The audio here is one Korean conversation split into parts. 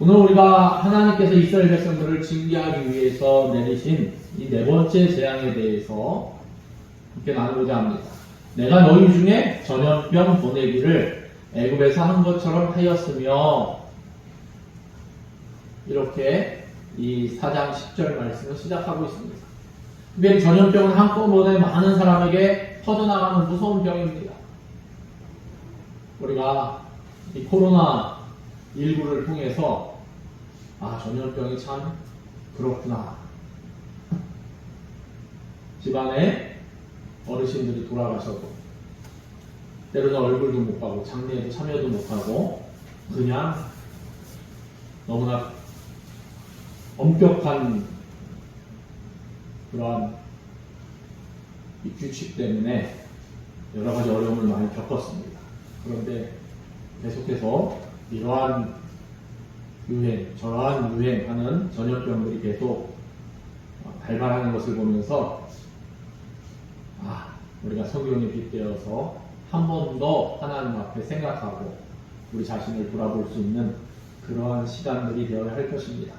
오늘 우리가 하나님께서 이스라엘 백성들을 징계하기 위해서 내리신 이 네 번째 재앙에 대해서 함께 나누고자 합니다. 내가 너희 중에 전염병 보내기를 애굽에서 한 것처럼 하였으며 이렇게 이 4장 10절 말씀을 시작하고 있습니다. 특별히 전염병은 한꺼번에 많은 사람에게 퍼져나가는 무서운 병입니다. 우리가 이 코로나 19를 통해서 아 전염병이 참 그렇구나. 집안에 어르신들이 돌아가셔도 때로는 얼굴도 못 가고 장례에도 참여도 못 하고 그냥 너무나 엄격한 그러한 이 규칙 때문에 여러 가지 어려움을 많이 겪었습니다. 그런데 계속해서 이러한 유행, 저러한 유행하는 전염병들이 계속 발발하는 것을 보면서 아, 우리가 성경에 빗대어서 한 번 더 하나님 앞에 생각하고 우리 자신을 돌아볼 수 있는 그러한 시간들이 되어야 할 것입니다.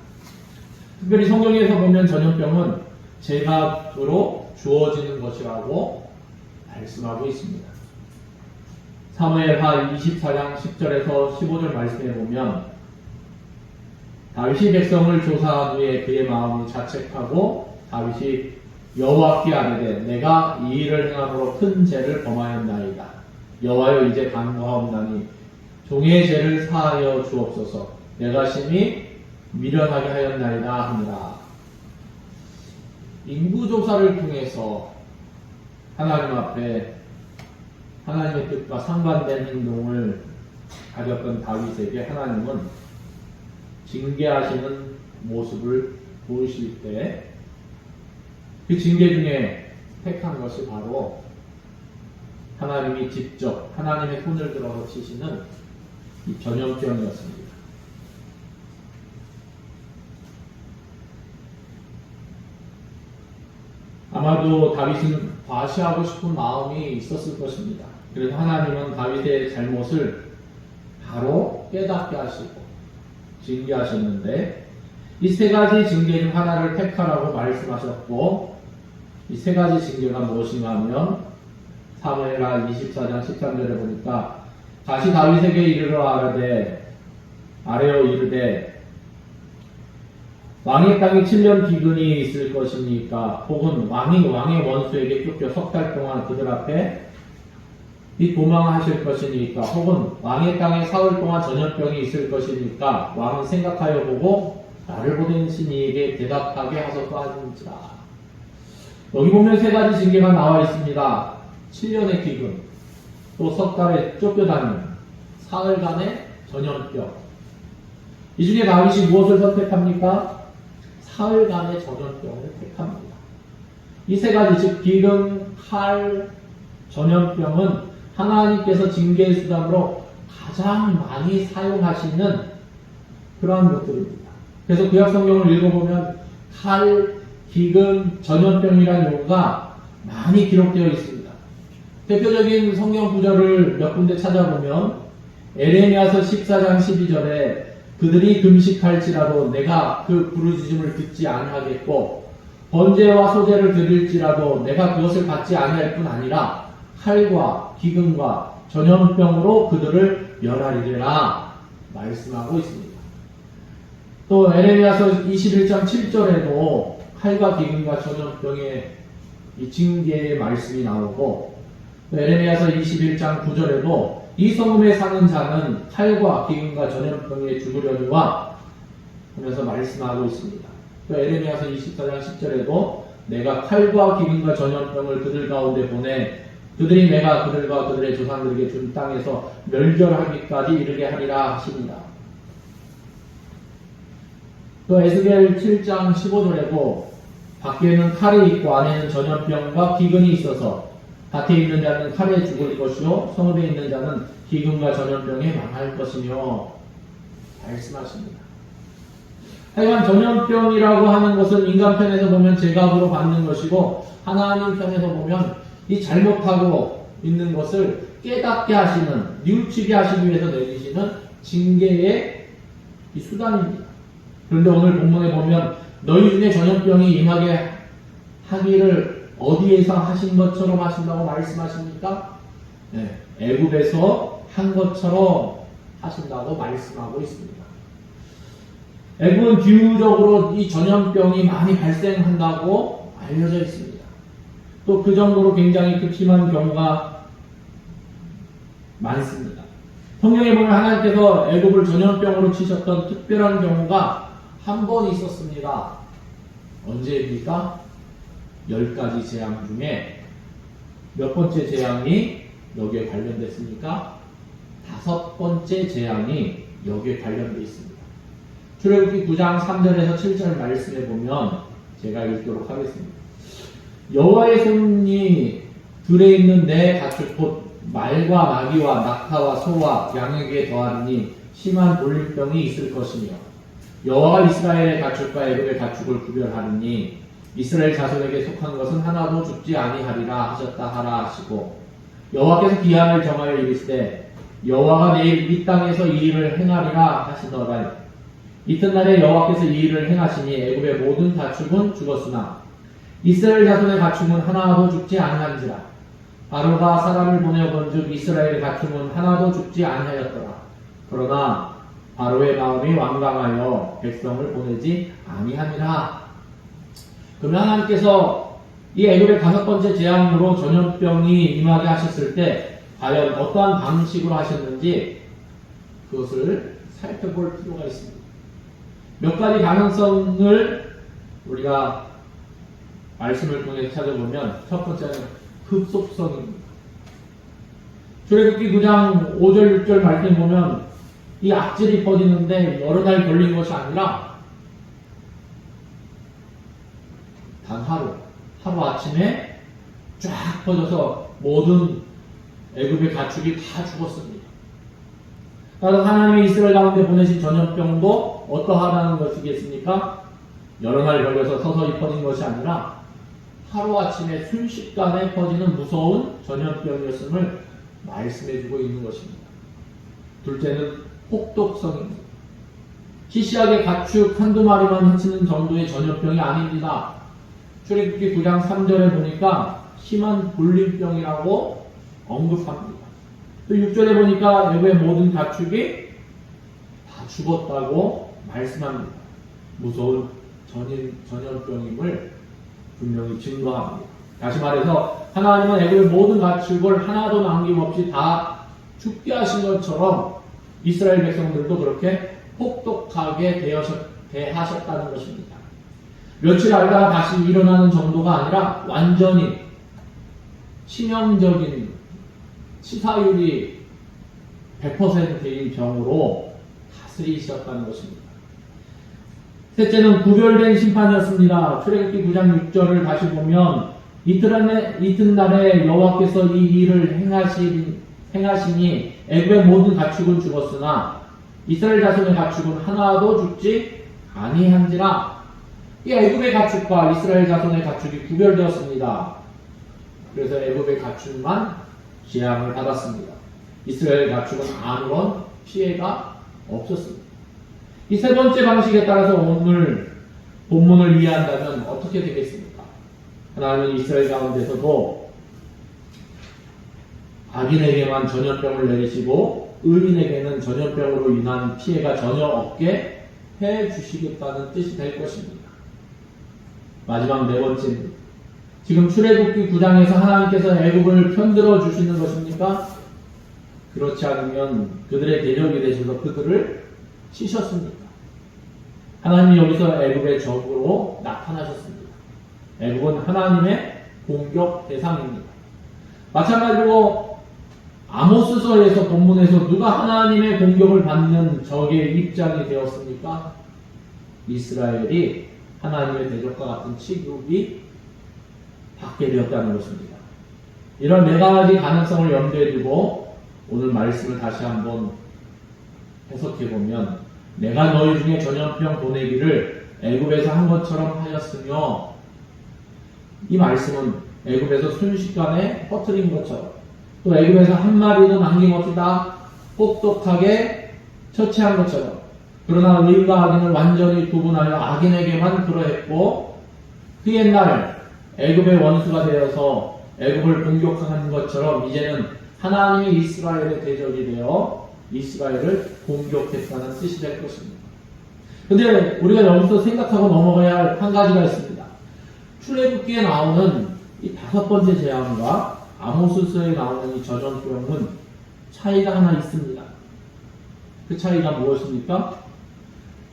특별히 성경에서 보면 전염병은 제각으로 주어지는 것이라고 말씀하고 있습니다. 사무엘하 24장 10절에서 15절 말씀에 보면 다윗이 백성을 조사한 후에 그의 마음이 자책하고 다윗이 여호와께 아뢰되 내가 이 일을 행함으로 큰 죄를 범하였나이다. 여호와여 이제 간구하옵나니 종의 죄를 사하여 주옵소서. 내가 심히 미련하게 하였나이다 하니라. 인구 조사를 통해서 하나님 앞에 하나님의 뜻과 상반된 행동을 가졌던 다윗에게 하나님은 징계하시는 모습을 보이실 때 그 징계 중에 택한 것이 바로 하나님이 직접 하나님의 손을 들어서 치시는 이 전염병이었습니다. 아마도 다윗은 과시하고 싶은 마음이 있었을 것입니다. 그래서 하나님은 다윗의 잘못을 바로 깨닫게 하시고 징계하셨는데 이 세 가지 징계 중 하나를 택하라고 말씀하셨고 이 세 가지 징계가 무엇인가 하면 사무엘하 24장 13절에 보니까 다시 다윗에게 이르러 아뢰되 아뢰어 이르되 왕의 땅에 7년 기근이 있을 것이니까? 혹은 왕이 왕의 원수에게 쫓겨 석 달 동안 그들 앞에 이 도망하실 것이니까 혹은 왕의 땅에 사흘 동안 전염병이 있을 것이니까 왕은 생각하여 보고 나를 보내신 이에게 대답하게 하소서 하는지라 여기 보면 세 가지 징계가 나와 있습니다 7년의 기근 또 석 달의 쫓겨다님 사흘간의 전염병 이 중에 다윗이 무엇을 선택합니까? 사흘간의 전염병을 택합니다. 이 세 가지 즉 기근, 칼, 전염병은 하나님께서 징계의 수단으로 가장 많이 사용하시는 그러한 것들입니다. 그래서 구약 성경을 읽어보면 칼, 기근, 전염병이라는 용어가 많이 기록되어 있습니다. 대표적인 성경 구절을 몇 군데 찾아보면 에레미야서 14장 12절에 그들이 금식할지라도 내가 그 부르짖음을 듣지 아니하겠고 번제와 소제를 드릴지라도 내가 그것을 받지 아니할 뿐 아니라 칼과 기근과 전염병으로 그들을 멸하리라 말씀하고 있습니다. 또 에레미야서 21장 7절에도 칼과 기근과 전염병의 이 징계의 말씀이 나오고 또 에레미야서 21장 9절에도 이 성읍에 사는 자는 칼과 기근과 전염병에 죽으려니와 하면서 말씀하고 있습니다. 또 에레미야서 24장 10절에도 내가 칼과 기근과 전염병을 그들 가운데 보내 그들이 내가 그들과 그들의 조상들에게 준 땅에서 멸절하기까지 이르게 하리라 하십니다. 또 에스겔 7장 15절에도 밖에는 칼이 있고 안에는 전염병과 기근이 있어서 밭에 있는 자는 칼에 죽을 것이요 성읍에 있는 자는 기근과 전염병에 망할 것이며 말씀하십니다. 하여간 전염병이라고 하는 것은 인간 편에서 보면 제각으로 받는 것이고 하나님 편에서 보면 이 잘못하고 있는 것을 깨닫게 하시는 뉘우치게 하시기 위해서 내리시는 징계의 이 수단입니다. 그런데 오늘 본문에 보면 너희 중에 전염병이 임하게 하기를 어디에서 하신 것처럼 하신다고 말씀하십니까? 네, 애굽에서 한 것처럼 하신다고 말씀하고 있습니다. 애굽은 기후적으로 이 전염병이 많이 발생한다고 알려져 있습니다. 또 그 정도로 굉장히 극심한 경우가 많습니다. 성경에 보면 하나님께서 애굽을 전염병으로 치셨던 특별한 경우가 한 번 있었습니다. 언제입니까? 열 가지 재앙 중에 몇 번째 재앙이 여기에 관련됐습니까? 다섯 번째 재앙이 여기에 관련되어 있습니다. 출애굽기 9장 3절에서 7절 말씀에 보면 제가 읽도록 하겠습니다. 여호와의 손이 들에 있는 내 가축 곧 말과 나귀와 낙타와 소와 양에게 더하니 심한 돌림병이 있을 것이며 여호와가 이스라엘의 가축과 애굽의 가축을 구별하느니 이스라엘 자손에게 속한 것은 하나도 죽지 아니하리라 하셨다 하라 하시고 여호와께서 기한을 정하여 이르시되 여호와가 내일 이 땅에서 이 일을 행하리라 하시더라 이튿날에 여호와께서 이 일을 행하시니 애굽의 모든 가축은 죽었으나 이스라엘 자손의 가축은 하나도 죽지 아니한지라. 바로가 사람을 보내 본즉 이스라엘의 가축은 하나도 죽지 아니하였더라. 그러나 바로의 마음이 완강하여 백성을 보내지 아니하니라. 그러면 하나님께서 이 애굽의 다섯 번째 재앙으로 전염병이 임하게 하셨을 때 과연 어떠한 방식으로 하셨는지 그것을 살펴볼 필요가 있습니다. 몇 가지 가능성을 우리가 말씀을 통해 찾아보면 첫 번째는 급속성입니다. 출애굽기 9장 5절 6절 말씀 보면 이 악질이 퍼지는데 여러 달 걸린 것이 아니라 단 하루 하루 아침에 쫙 퍼져서 모든 애굽의 가축이 다 죽었습니다. 따라서 하나님이 이스라엘 가운데 보내신 전염병도 어떠하다는 것이겠습니까? 여러 날 걸려서 서서히 퍼진 것이 아니라 하루아침에 순식간에 퍼지는 무서운 전염병이었음을 말씀해주고 있는 것입니다. 둘째는 혹독성입니다. 시시하게 가축 한두 마리만 해치는 정도의 전염병이 아닙니다. 출애굽기 9장 3절에 보니까 심한 불림병이라고 언급합니다. 또 6절에 보니까 애굽의 모든 가축이 다 죽었다고 말씀합니다. 무서운 전염, 전염병임을 분명히 증거합니다. 다시 말해서 하나님은 애굽의 모든 가축을 하나도 남김없이 다 죽게 하신 것처럼 이스라엘 백성들도 그렇게 혹독하게 대하셨, 대하셨다는 것입니다. 며칠 알다가 다시 일어나는 정도가 아니라 완전히 치명적인 치사율이 100%인 병으로 다스리셨다는 것입니다. 셋째는 구별된 심판이었습니다. 출애굽기 9장 6절을 다시 보면 이튿날에, 이튿날에 여호와께서 이 일을 행하시, 행하시니 애굽의 모든 가축은 죽었으나 이스라엘 자손의 가축은 하나도 죽지 아니한지라 이 애굽의 가축과 이스라엘 자손의 가축이 구별되었습니다. 그래서 애굽의 가축만 재앙을 받았습니다. 이스라엘 가축은 아무런 피해가 없었습니다. 이 세 번째 방식에 따라서 오늘 본문을 이해한다면 어떻게 되겠습니까? 하나님은 이스라엘 가운데서도 악인에게만 전염병을 내리시고 의인에게는 전염병으로 인한 피해가 전혀 없게 해 주시겠다는 뜻이 될 것입니다. 마지막 네 번째입니다. 지금 출애굽기 9장에서 하나님께서 애굽을 편들어 주시는 것입니까? 그렇지 않으면 그들의 대적이 되셔서 그들을 치셨습니다. 하나님이 여기서 애굽의 적으로 나타나셨습니다. 애굽은 하나님의 공격 대상입니다. 마찬가지로 아모스서에서 본문에서 누가 하나님의 공격을 받는 적의 입장이 되었습니까? 이스라엘이 하나님의 대적과 같은 취급이 받게 되었다는 것입니다. 이런 네 가지 가능성을 염두에 두고 오늘 말씀을 다시 한번 해석해 보면 내가 너희 중에 전염병 보내기를 애굽에서 한 것처럼 하였으며 이 말씀은 애굽에서 순식간에 퍼뜨린 것처럼 또 애굽에서 한 마리도 남김없이 다. 똑똑하게 처치한 것처럼. 그러나 의인과 악인을 완전히 구분하여 악인에게만 그러했고 그 옛날 애굽의 원수가 되어서 애굽을 공격하는 것처럼 이제는 하나님이 이스라엘의 대적이 되어 이스라엘을 공격했다는 뜻이 될 것입니다. 근데 우리가 여기서 생각하고 넘어가야 할 한 가지가 있습니다. 출애굽기에 나오는 이 다섯 번째 재앙과 아모스서에 나오는 이 전염병은 차이가 하나 있습니다. 그 차이가 무엇입니까?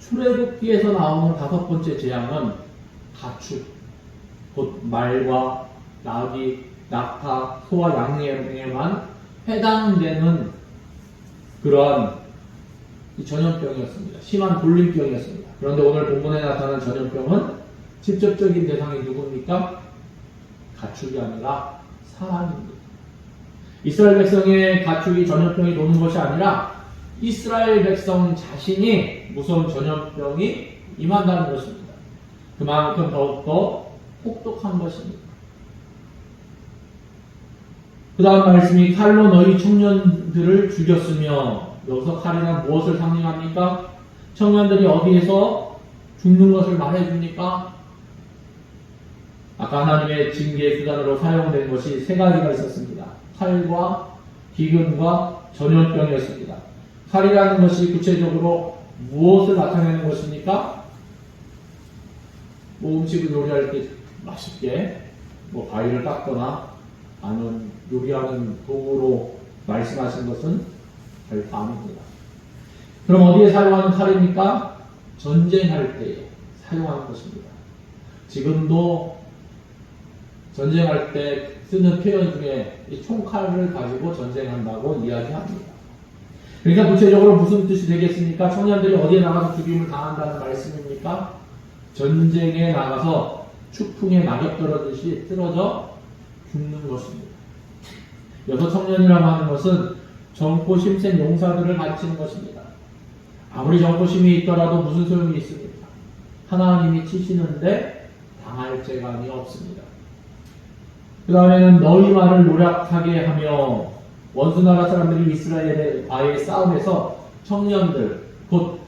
출애굽기에서 나오는 다섯 번째 재앙은 가축, 곧 말과 나귀, 낙타, 소와 양에만 해당되는 그러한 이 전염병이었습니다. 심한 돌림병이었습니다. 그런데 오늘 본문에 나타난 전염병은 직접적인 대상이 누굽니까? 가축이 아니라 사람입니다. 이스라엘 백성의 가축이 전염병이 도는 것이 아니라 이스라엘 백성 자신이 무서운 전염병이 임한다는 것입니다. 그만큼 더욱더 혹독한 것입니다. 그 다음 말씀이 칼로 너희 청년들을 죽였으며 여기서 칼이란 무엇을 상징합니까? 청년들이 어디에서 죽는 것을 말해줍니까? 아까 하나님의 징계 수단으로 사용된 것이 세 가지가 있었습니다. 칼과 기근과 전염병이었습니다. 칼이라는 것이 구체적으로 무엇을 나타내는 것입니까? 뭐 음식을 요리할 때 맛있게 뭐 과일을 닦거나 아니면 요리하는 도구로 말씀하신 것은 아닙니다. 그럼 어디에 사용하는 칼입니까? 전쟁할 때 사용하는 것입니다. 지금도 전쟁할 때 쓰는 표현 중에 이 총칼을 가지고 전쟁한다고 이야기합니다. 그러니까 구체적으로 무슨 뜻이 되겠습니까? 청년들이 어디에 나가서 죽임을 당한다는 말씀입니까? 전쟁에 나가서 추풍에 낙엽 떨어듯이 쓰러져 죽는 것입니다. 여섯 청년이라고 하는 것은 정포심 센 용사들을 가르치는 것입니다. 아무리 정포심이 있더라도 무슨 소용이 있습니까? 하나님이 치시는데 당할 재간이 없습니다. 그 다음에는 너희 말을 노력하게 하며 원수 나라 사람들이 이스라엘과의 싸움에서 청년들, 곧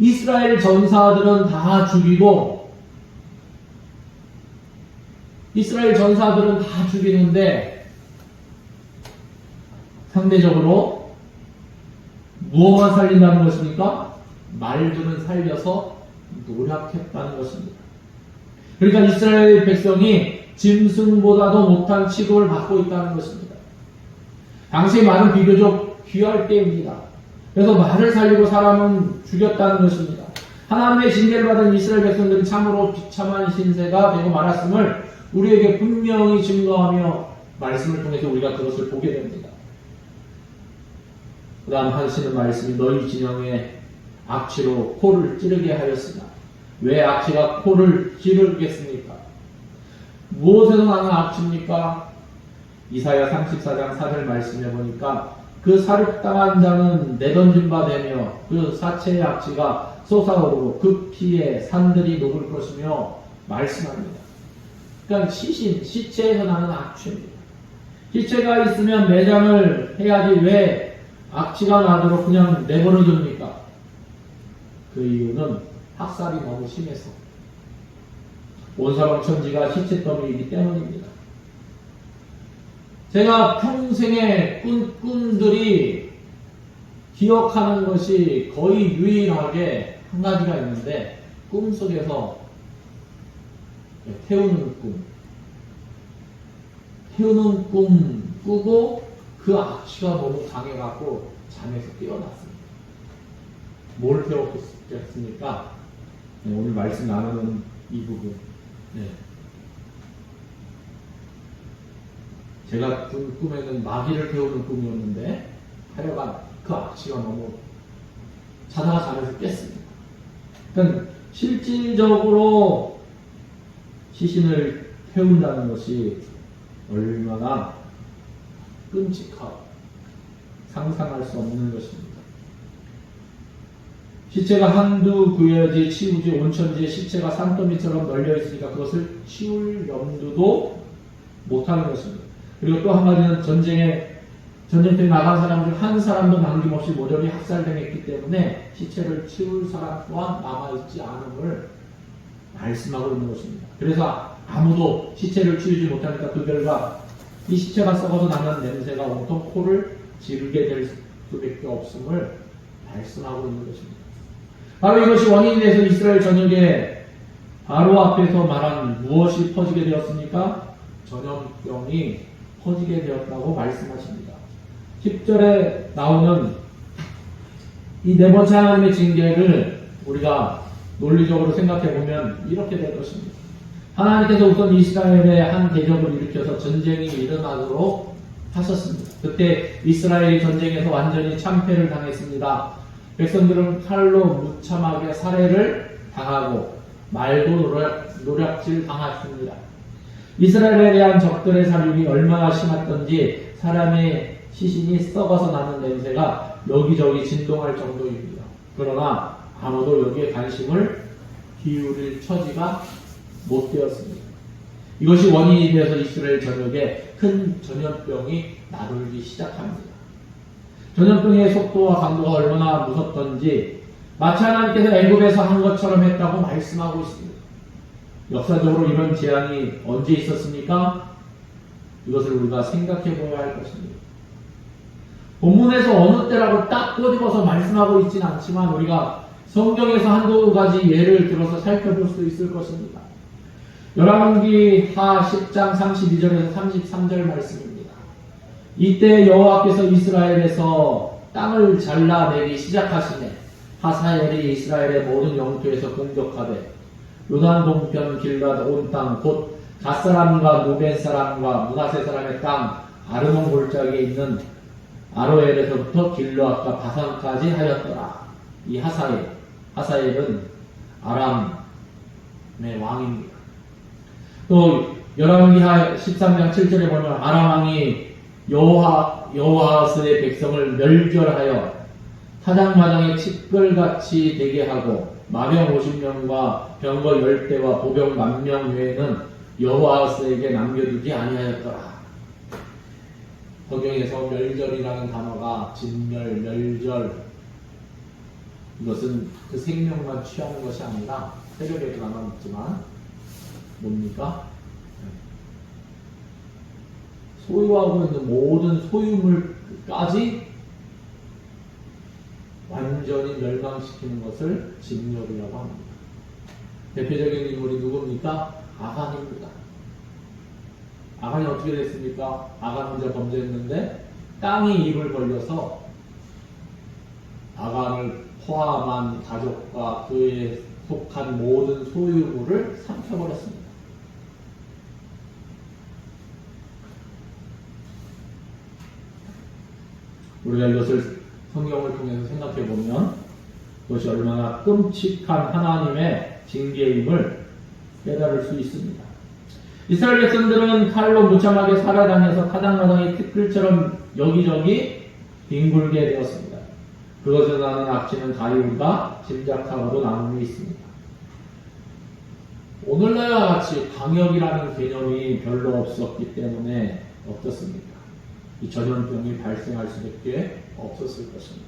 이스라엘 전사들은 다 죽이고 이스라엘 전사들은 다 죽이는데 상대적으로 무엇만 살린다는 것입니까? 말들은 살려서 노력했다는 것입니다. 그러니까 이스라엘 백성이 짐승보다도 못한 취급을 받고 있다는 것입니다. 당시 말은 비교적 귀할 때입니다. 그래서 말을 살리고 사람은 죽였다는 것입니다. 하나님의 징계를 받은 이스라엘 백성들이 참으로 비참한 신세가 되고 말았음을 우리에게 분명히 증거하며 말씀을 통해서 우리가 그것을 보게 됩니다. 그 다음 하시는 말씀이 너희 진영에 악취로 코를 찌르게 하였으나 왜 악취가 코를 찌르겠습니까? 무엇에서 나는 악취입니까? 이사야 34장 4절 말씀해 보니까 그 사륙당한 자는 내던진 바 되며 그 사체의 악취가 솟아오르고 그 피에 산들이 녹을 것이며 말씀합니다. 그러니까 시신, 시체에서 나는 악취입니다. 시체가 있으면 매장을 해야지 왜 악취가 나도록 그냥 내버려 둡니까? 그 이유는 학살이 너무 심해서 온사방 천지가 시체 더미이기 때문입니다. 제가 평생의 꿈, 꿈들이 기억하는 것이 거의 유일하게 한 가지가 있는데 꿈속에서 태우는 꿈 태우는 꿈 꾸고 그 악취가 너무 강해갖고 잠에서 깨어났습니다. 뭘 태웠겠습니까? 네, 오늘 말씀 나누는 이 부분. 네. 제가 꾼 꿈에는 마귀를 태우는 꿈이었는데 하여간 그 악취가 너무 자다가 잠에서 깼습니다. 그러니까 실질적으로 시신을 태운다는 것이 얼마나 끔찍하고 상상할 수 없는 것입니다. 시체가 한두 구여지 치우지 온천지에 시체가 산더미처럼 널려 있으니까 그것을 치울 염두도 못하는 것입니다. 그리고 또한 가지는 전쟁에 전쟁터에 나간 사람 중 한 사람도 남김없이 모조리 학살당했기 때문에 시체를 치울 사람 또한 남아있지 않음을 말씀하고 있는 것입니다. 그래서 아무도 시체를 치우지 못하니까 그 결과 이 시체가 썩어서 나는 냄새가 온통 코를 지르게 될 수밖에 없음을 말씀하고 있는 것입니다. 바로 이것이 원인이 돼서 이스라엘 전역에 바로 앞에서 말한 무엇이 퍼지게 되었습니까? 전염병이 퍼지게 되었다고 말씀하십니다. 10절에 나오는 이 네 번째 하나님의 징계를 우리가 논리적으로 생각해 보면 이렇게 될 것입니다. 하나님께서 우선 이스라엘에 한 대적을 일으켜서 전쟁이 일어나도록 하셨습니다. 그때 이스라엘이 전쟁에서 완전히 참패를 당했습니다. 백성들은 칼로 무참하게 살해를 당하고 말도 노략, 노략질 당했습니다. 이스라엘에 대한 적들의 사륙이 얼마나 심했던지 사람의 시신이 썩어서 나는 냄새가 여기저기 진동할 정도입니다. 그러나 아무도 여기에 관심을 기울일 처지가 못 되었습니다. 이것이 원인이 되어서 이스라엘 전역에 큰 전염병이 나돌기 시작합니다. 전염병의 속도와 강도가 얼마나 무섭던지 마치 하나님께서 애굽에서 한 것처럼 했다고 말씀하고 있습니다. 역사적으로 이런 재앙이 언제 있었습니까? 이것을 우리가 생각해 보아야 할 것입니다. 본문에서 어느 때라고 딱 꼬집어서 말씀하고 있지는 않지만 우리가 성경에서 한두 가지 예를 들어서 살펴볼 수 있을 것입니다. 열왕기 하 10장 32절에서 33절 말씀입니다. 이때 여호와께서 이스라엘에서 땅을 잘라내기 시작하시네 하사엘이 이스라엘의 모든 영토에서 공격하되 요단 동편 길앗 온땅 곧 갓사람과 누벤 사람과 문하세 사람의 땅 아르몬 골짜기에 있는 아로엘에서부터 길르앗과 바산까지 하였더라. 이 하사엘, 하사엘은 아람의 왕입니다. 또 열왕기하 13장 7절에 보면 아람 왕이 여호와 여호와스의 백성을 멸절하여 타작마당에 칡글같이 되게 하고 마병 50명과 병거 10대와 보병 만명 외에는 여호와스에게 남겨두지 아니하였더라. 성경에서 멸절이라는 단어가 진멸, 멸절 이것은 그 생명만 취하는 것이 아니라 새벽에도 나눠있지만 뭡니까? 소유하고 있는 모든 소유물까지 완전히 멸망시키는 것을 진멸이라고 합니다. 대표적인 인물이 누굽니까? 아간입니다. 아간이 어떻게 됐습니까? 아간 혼자 범죄했는데 땅이 입을 벌려서 아간을 포함한 가족과 그에 속한 모든 소유물을 삼켜버렸습니다. 우리가 이것을 성경을 통해서 생각해 보면 그것이 얼마나 끔찍한 하나님의 징계임을 깨달을 수 있습니다. 이스라엘 백성들은 칼로 무참하게 살아다녀서 타당마당의 티끌처럼 여기저기 뒹굴게 되었습니다. 그것에 나는 악취는 가리우리가 짐작하고도 나눔이 있습니다. 오늘날과 같이 방역이라는 개념이 별로 없었기 때문에 어떻습니까? 이 전염병이 발생할 수밖에 없었을 것입니다.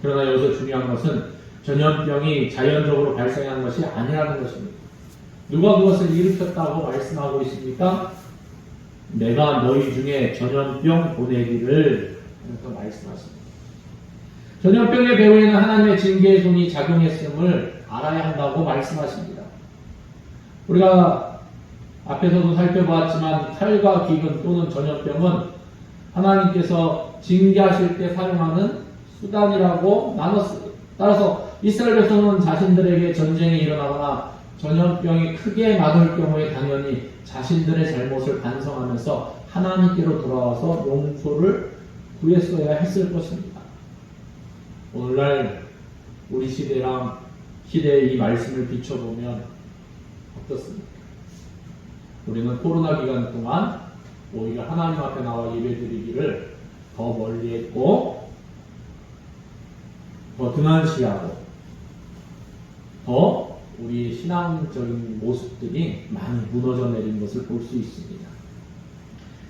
그러나 여기서 중요한 것은 전염병이 자연적으로 발생한 것이 아니라는 것입니다. 누가 그것을 일으켰다고 말씀하고 있습니까? 내가 너희 중에 전염병 보내기를 이렇게 말씀하십니다. 전염병의 배후에는 하나님의 징계의 손이 작용했음을 알아야 한다고 말씀하십니다. 우리가 앞에서도 살펴보았지만 칼과 기근 또는 전염병은 하나님께서 징계하실 때 사용하는 수단이라고 나눴습니다. 따라서 이스라엘 백성은 자신들에게 전쟁이 일어나거나 전염병이 크게 막을 경우에 당연히 자신들의 잘못을 반성하면서 하나님께로 돌아와서 용서를 구했어야 했을 것입니다. 오늘날 우리 시대랑 시대의 이 말씀을 비춰보면 어떻습니까? 우리는 코로나 기간 동안 오히려 하나님 앞에 나와 예배드리기를 더 멀리했고 더 등한시하고 더 우리 신앙적인 모습들이 많이 무너져 내린 것을 볼 수 있습니다.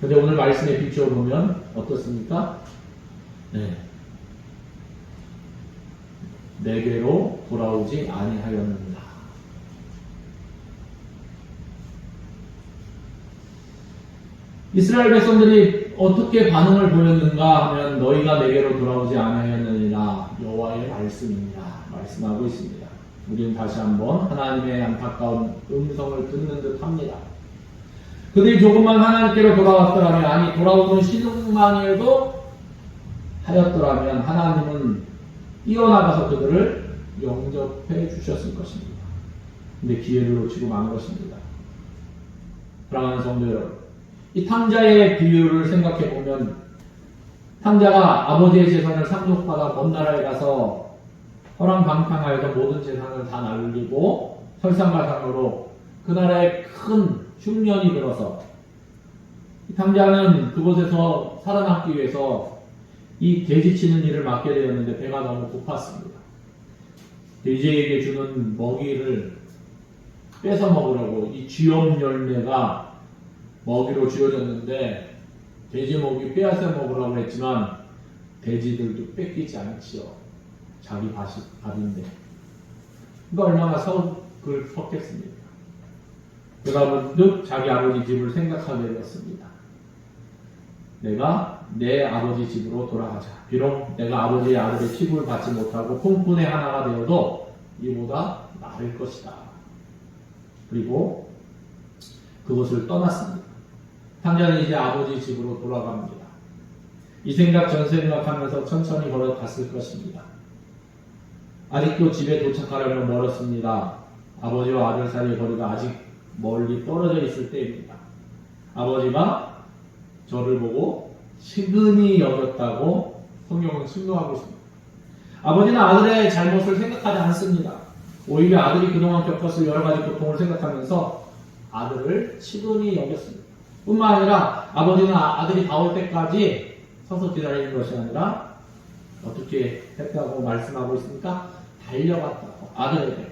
그런데 오늘 말씀에 비추어 보면 어떻습니까? 네. 내게로 돌아오지 아니하였느니라. 이스라엘 백성들이 어떻게 반응을 보였는가 하면 너희가 내게로 돌아오지 아니하였느니라 여호와의 말씀입니다. 말씀하고 있습니다. 우리는 다시 한번 하나님의 안타까운 음성을 듣는 듯합니다. 그들이 조금만 하나님께로 돌아왔더라면 아니 돌아오는 신흥만이라도 하였더라면 하나님은 뛰어나가서 그들을 영접해 주셨을 것입니다. 근데 기회를 놓치고 만 것입니다. 사랑하는 성도 여러분, 이 탕자의 비유를 생각해 보면 탕자가 아버지의 재산을 상속받아 먼 나라에 가서 허랑방탕하여서 모든 재산을 다 날리고 설상가상으로 그 나라에 큰 흉년이 들어서 이 탕자는 그곳에서 살아남기 위해서 이 돼지 치는 일을 맡게 되었는데 배가 너무 고팠습니다. 돼지에게 주는 먹이를 뺏어 먹으려고 이 쥐엄 열매가 먹이로 쥐어졌는데 돼지 먹이 빼앗아 먹으라고 했지만 돼지들도 뺏기지 않지요. 자기 밭이, 밥인데. 그러니까 얼마나 속을 섞겠습니까? 그가 문득 자기 아버지 집을 생각하게 되었습니다. 내가 내 아버지 집으로 돌아가자. 비록 내가 아버지의 아들의 치부를 받지 못하고 풍분의 하나가 되어도 이보다 나을 것이다. 그리고 그것을 떠났습니다. 탕자는 이제 아버지 집으로 돌아갑니다. 이 생각 전 생각 하면서 천천히 걸어갔을 것입니다. 아직도 집에 도착하려면 멀었습니다. 아버지와 아들 사이의 거리가 아직 멀리 떨어져 있을 때입니다. 아버지가 저를 보고 시근히 여겼다고 성경은 증거하고 있습니다. 아버지는 아들의 잘못을 생각하지 않습니다. 오히려 아들이 그동안 겪었을 여러 가지 고통을 생각하면서 아들을 치근히 여겼습니다. 뿐만 아니라 아버지는 아- 아들이 다 올 때까지 서서 기다리는 것이 아니라 어떻게 했다고 말씀하고 있습니까? 달려갔다고 아들에게.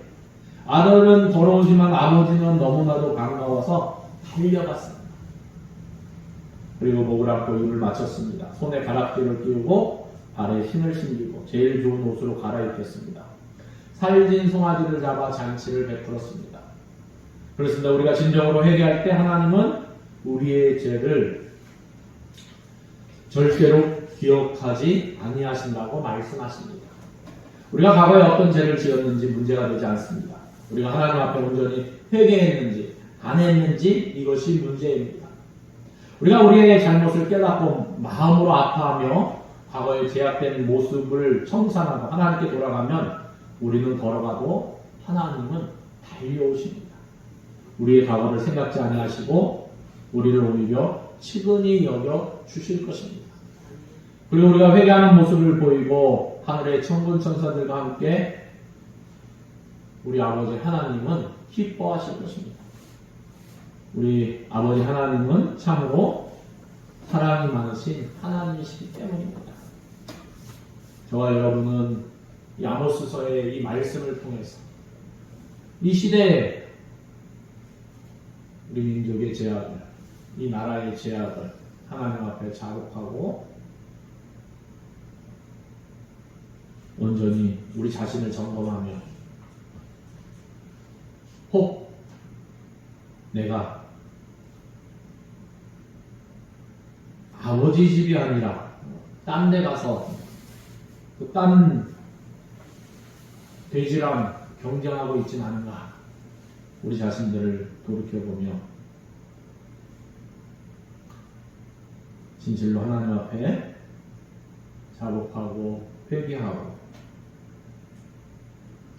아들은 더러우지만 아버지는 너무나도 반가워서 달려갔습니다. 그리고 목을 안고 입을 맞췄습니다. 손에 가락지를 끼우고 발에 신을 신기고 제일 좋은 옷으로 갈아입혔습니다. 살진 송아지를 잡아 잔치를 베풀었습니다. 그렇습니다. 우리가 진정으로 회개할 때 하나님은 우리의 죄를 절대로 기억하지 아니하신다고 말씀하십니다. 우리가 과거에 어떤 죄를 지었는지 문제가 되지 않습니다. 우리가 하나님 앞에 온전히 회개했는지 안 했는지 이것이 문제입니다. 우리가 우리의 잘못을 깨닫고 마음으로 아파하며 과거의 제약된 모습을 청산하고 하나님께 돌아가면 우리는 걸어가도 하나님은 달려오십니다. 우리의 과거를 생각지 아니하시고 우리를 오히려 치근히 여겨 주실 것입니다. 그리고 우리가 회개하는 모습을 보이고 하늘의 천군 천사들과 함께 우리 아버지 하나님은 기뻐하실 것입니다. 우리 아버지 하나님은 참으로 사랑이 많으신 하나님이시기 때문입니다. 저와 여러분은 이 아모스서의 이 말씀을 통해서 이 시대에 우리 민족의 죄악을 이 나라의 죄악을 하나님 앞에 자복하고 온전히 우리 자신을 점검하며 혹 내가 아버지 집이 아니라 딴 데 가서 그딴 돼지랑 경쟁하고 있진 않은가 우리 자신들을 돌이켜보며 진실로 하나님 앞에 자복하고 회개하고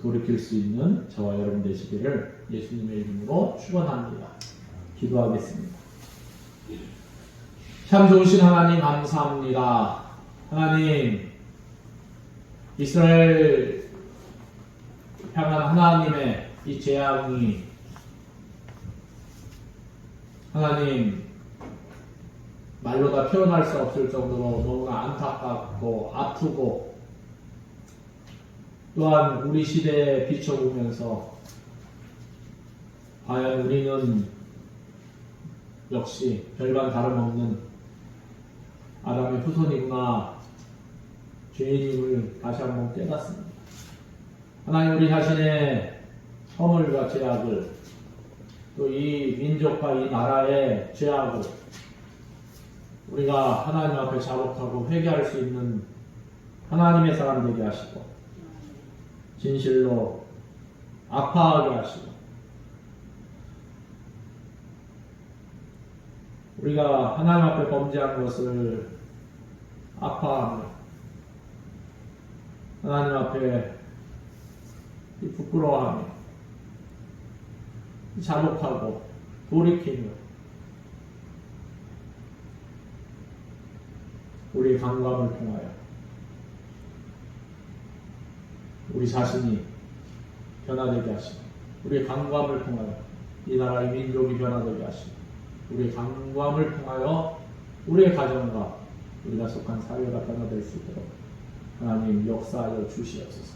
돌이킬 수 있는 저와 여러분 되시기를 예수님의 이름으로 축원합니다. 기도하겠습니다. 참 좋으신 하나님 감사합니다. 하나님 이스라엘 향한 하나님의 이 재앙이 하나님 말로 다 표현할 수 없을 정도로 너무나 안타깝고 아프고 또한 우리 시대에 비춰보면서 과연 우리는 역시 별반 다름없는 아담의 후손이구나 죄인임을 다시 한번 깨닫습니다. 하나님 우리 자신의 허물과 죄악을 또 이 민족과 이 나라의 죄악을 우리가 하나님 앞에 자복하고 회개할 수 있는 하나님의 사람 되게 하시고 진실로 아파하게 하시고 우리가 하나님 앞에 범죄한 것을 아파하며 하나님 앞에 이 부끄러워하며 이 자복하고 돌이키며 우리의 강감을 통하여 우리 자신이 변화되게 하시고 우리의 강감을 통하여 이 나라의 민족이 변화되게 하시고 우리의 강감을 통하여 우리의 가정과 우리가 속한 사회가 변화될 수 있도록 하나님 역사하여 주시옵소서.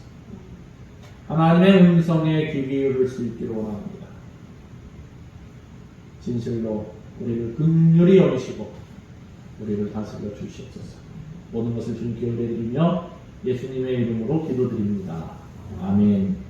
하나님의 음성에 귀 기울일 수 있기를 원합니다. 진실로 우리를 극률히 여기시고 우리를 다스려 주시옵소서. 모든 것을 주님께 의뢰드리며 예수님의 이름으로 기도드립니다. 아멘.